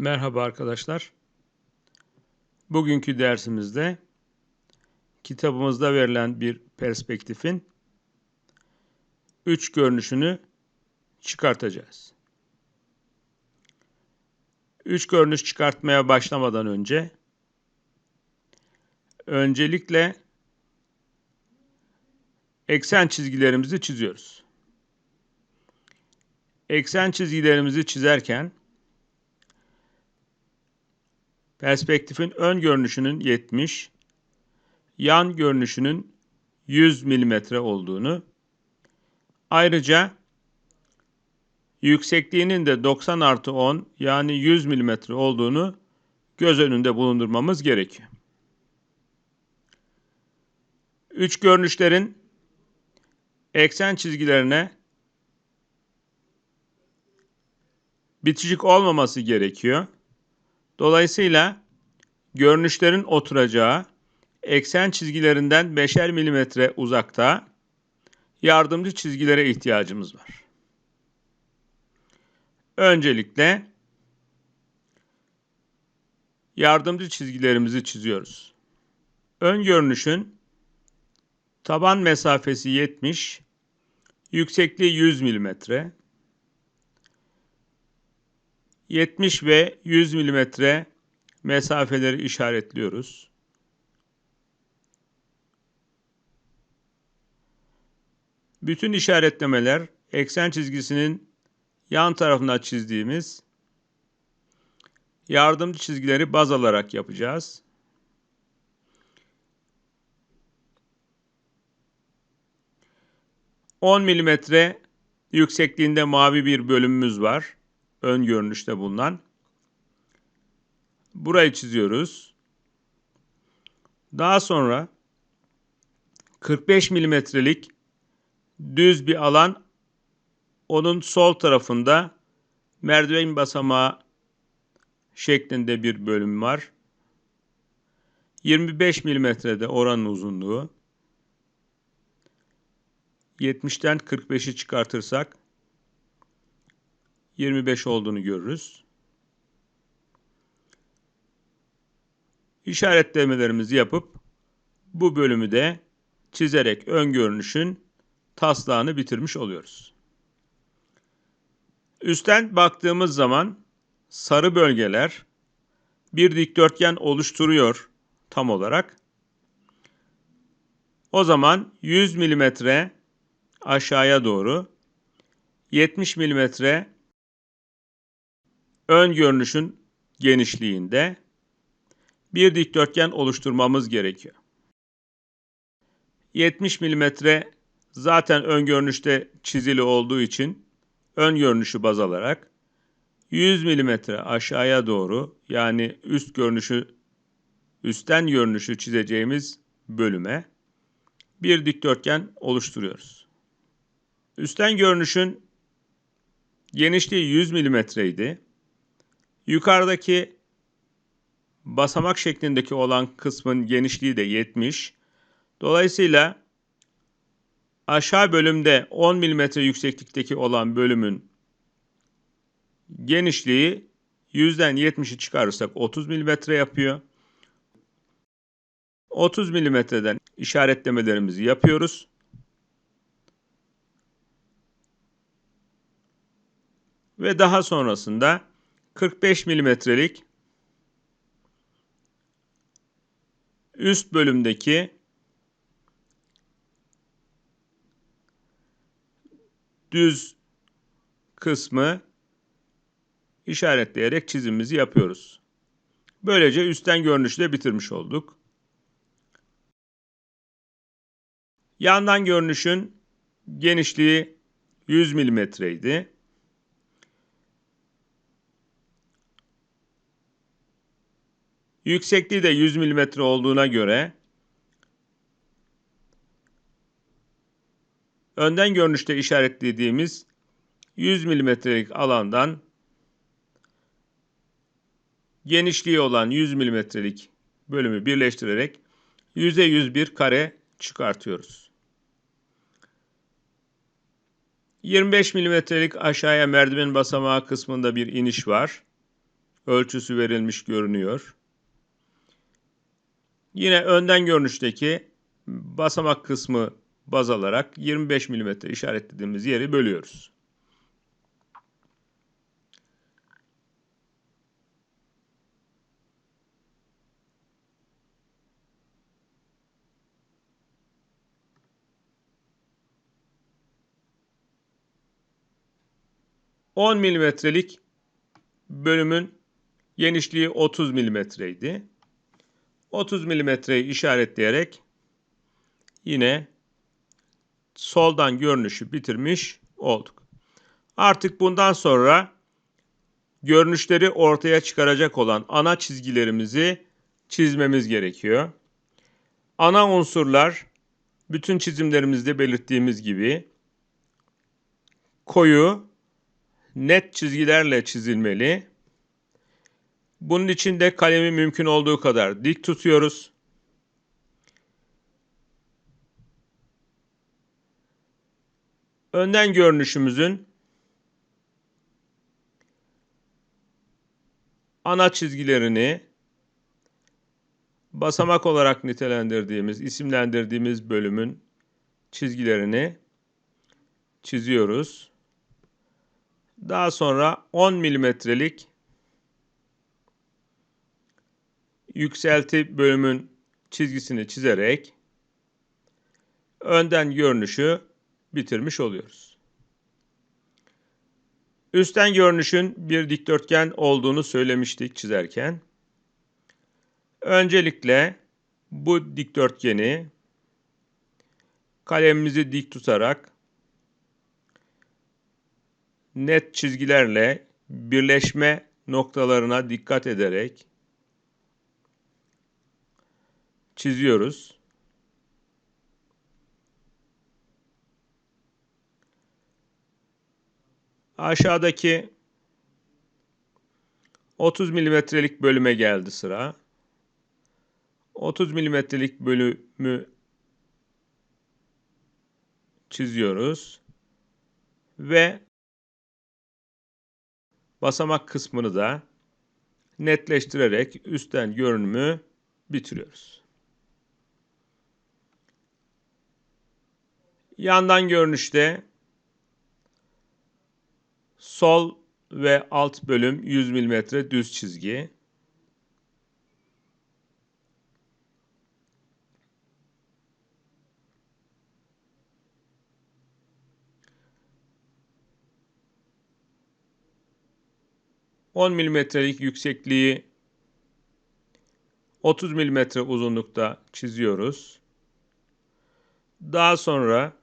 Merhaba arkadaşlar. Bugünkü dersimizde kitabımızda verilen bir perspektifin üç görünüşünü çıkartacağız. Üç görünüş çıkartmaya başlamadan önce öncelikle eksen çizgilerimizi çiziyoruz. Eksen çizgilerimizi çizerken Perspektifin ön görünüşünün 70, yan görünüşünün 100 mm olduğunu, ayrıca yüksekliğinin de 90 artı 10 yani 100 mm olduğunu göz önünde bulundurmamız gerekiyor. Üç görünüşlerin eksen çizgilerine bitişik olmaması gerekiyor. Dolayısıyla görünüşlerin oturacağı eksen çizgilerinden 5'er milimetre uzakta yardımcı çizgilere ihtiyacımız var. Öncelikle yardımcı çizgilerimizi çiziyoruz. Ön görünüşün taban mesafesi 70, yüksekliği 100 milimetre. 70 ve 100 milimetre mesafeleri işaretliyoruz. Bütün işaretlemeler eksen çizgisinin yan tarafına çizdiğimiz yardımcı çizgileri baz alarak yapacağız. On milimetre yüksekliğinde mavi bir bölümümüz var ön görünüşte bulunan. Burayı çiziyoruz. Daha sonra 45 milimetrelik düz bir alan onun sol tarafında merdiven basamağı şeklinde bir bölüm var. 25 milimetrede oranın uzunluğu. 70'ten 45'i çıkartırsak 25 olduğunu görürüz. İşaretlemelerimizi yapıp bu bölümü de çizerek ön görünüşün taslağını bitirmiş oluyoruz. Üstten baktığımız zaman sarı bölgeler bir dikdörtgen oluşturuyor tam olarak. O zaman 100 mm aşağıya doğru 70 mm ön görünüşün genişliğinde bir dikdörtgen oluşturmamız gerekiyor. 70 mm zaten ön görünüşte çizili olduğu için ön görünüşü baz alarak 100 mm aşağıya doğru yani üst görünüşü üstten görünüşü çizeceğimiz bölüme bir dikdörtgen oluşturuyoruz. Üstten görünüşün genişliği 100 mm idi. Yukarıdaki basamak şeklindeki olan kısmın genişliği de 70. Dolayısıyla aşağı bölümde 10 mm yükseklikteki olan bölümün genişliği 100'den 70'i çıkarırsak 30 mm yapıyor. 30 mm'den işaretlemelerimizi yapıyoruz. Ve daha sonrasında 45 milimetrelik üst bölümdeki düz kısmı işaretleyerek çizimimizi yapıyoruz. Böylece üstten görünüşü de bitirmiş olduk. Yandan görünüşün genişliği 100 milimetreydi. Yüksekliği de 100 mm olduğuna göre önden görünüşte işaretlediğimiz 100 mm'lik alandan genişliği olan 100 mm'lik bölümü birleştirerek yüzde yüz bir kare çıkartıyoruz. 25 mm'lik aşağıya merdiven basamağı kısmında bir iniş var. ölçüsü verilmiş görünüyor. Yine önden görünüşteki basamak kısmı baz alarak 25 mm işaretlediğimiz yeri bölüyoruz. On milimetrelik bölümün genişliği 30 milimetreydi. 30 milimetreyi işaretleyerek yine soldan görünüşü bitirmiş olduk. Artık bundan sonra görünüşleri ortaya çıkaracak olan ana çizgilerimizi çizmemiz gerekiyor. Ana unsurlar bütün çizimlerimizde belirttiğimiz gibi koyu, net çizgilerle çizilmeli. Bunun için de kalemi mümkün olduğu kadar dik tutuyoruz. Önden görünüşümüzün ana çizgilerini basamak olarak nitelendirdiğimiz, isimlendirdiğimiz bölümün çizgilerini çiziyoruz. Daha sonra 10 milimetrelik yükselti bölümün çizgisini çizerek önden görünüşü bitirmiş oluyoruz. Üstten görünüşün bir dikdörtgen olduğunu söylemiştik çizerken. Öncelikle bu dikdörtgeni kalemimizi dik tutarak net çizgilerle birleşme noktalarına dikkat ederek çiziyoruz. Aşağıdaki 30 milimetrelik bölüme geldi sıra. 30 milimetrelik bölümü çiziyoruz. Ve basamak kısmını da netleştirerek üstten görünümü bitiriyoruz. Yandan görünüşte sol ve alt bölüm 100 mm düz çizgi. On milimetrelik yüksekliği 30 milimetre uzunlukta çiziyoruz. Daha sonra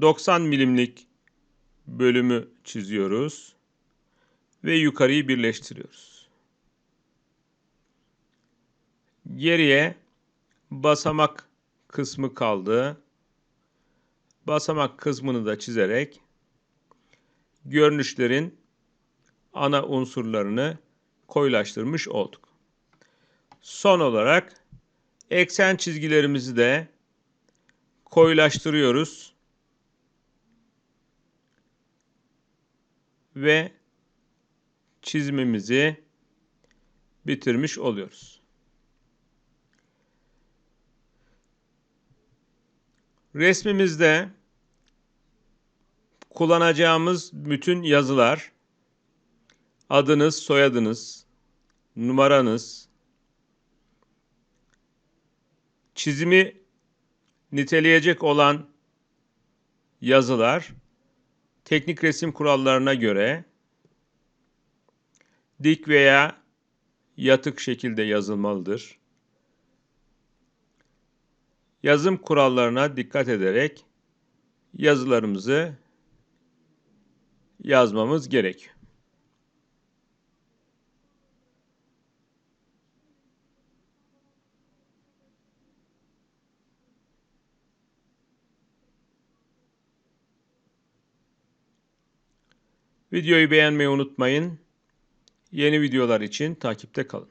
90 milimlik bölümü çiziyoruz ve yukarıyı birleştiriyoruz. Geriye basamak kısmı kaldı. Basamak kısmını da çizerek görünüşlerin ana unsurlarını koyulaştırmış olduk. Son olarak eksen çizgilerimizi de koyulaştırıyoruz. Ve çizimimizi bitirmiş oluyoruz. Resmimizde kullanacağımız bütün yazılar adınız, soyadınız, numaranız, çizimi niteleyecek olan yazılar teknik resim kurallarına göre dik veya yatık şekilde yazılmalıdır. Yazım kurallarına dikkat ederek yazılarımızı yazmamız gerekiyor. Videoyu beğenmeyi unutmayın. Yeni videolar için takipte kalın.